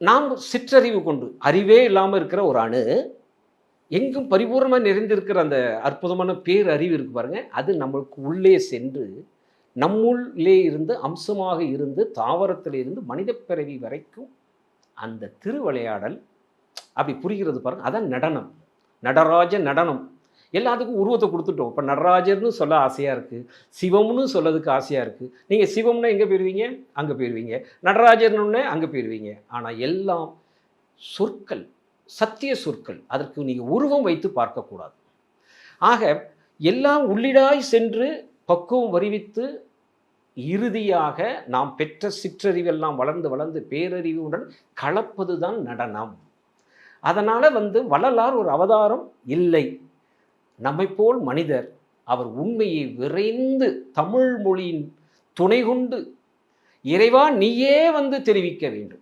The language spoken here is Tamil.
நாம் சிற்றறிவு கொண்டு அறிவே இல்லாமல் இருக்கிற ஒரு அணு எங்கும் பரிபூர்ணமாக நிறைந்திருக்கிற அந்த அற்புதமான பேர் அறிவு இருக்கு பாருங்க. அது நம்மளுக்கு உள்ளே சென்று நம்முள்ளே இருந்து அம்சமாக இருந்து தாவரத்தில் இருந்து மனித பிறவி வரைக்கும் அந்த திருவிளையாடல் அப்படி புரிகிறது பாருங்க. அதான் நடனம். நடராஜ நடனம். எல்லாத்துக்கும் உருவத்தை கொடுத்துட்டோம். இப்போ நடராஜர்னு சொல்ல ஆசையாக இருக்குது சிவம்னு சொல்லதுக்கு ஆசையாக இருக்குது நீங்கள் சிவம்னா எங்கே போயிடுவீங்க அங்கே போயிடுவீங்க நடராஜர்னு அங்கே போயிடுவீங்க ஆனால் எல்லாம் சொற்கள் சத்திய சொற்கள். அதற்கு நீங்கள் உருவம் வைத்து பார்க்கக்கூடாது. ஆக எல்லாம் உள்ளிடாய் சென்று பக்குவம் வருவித்து இறுதியாக நாம் பெற்ற சிற்றறிவெல்லாம் வளர்ந்து வளர்ந்து பேரறிவுடன் கலப்பது தான் நடனம். அதனால் வந்து வள்ளலார் ஒரு அவதாரம் இல்லை. நம்மை போல் மனிதர் அவர் உண்மையை விரைந்து தமிழ் மொழியின் துணை கொண்டு இறைவா நீயே வந்து தெரிவிக்க வேண்டும்.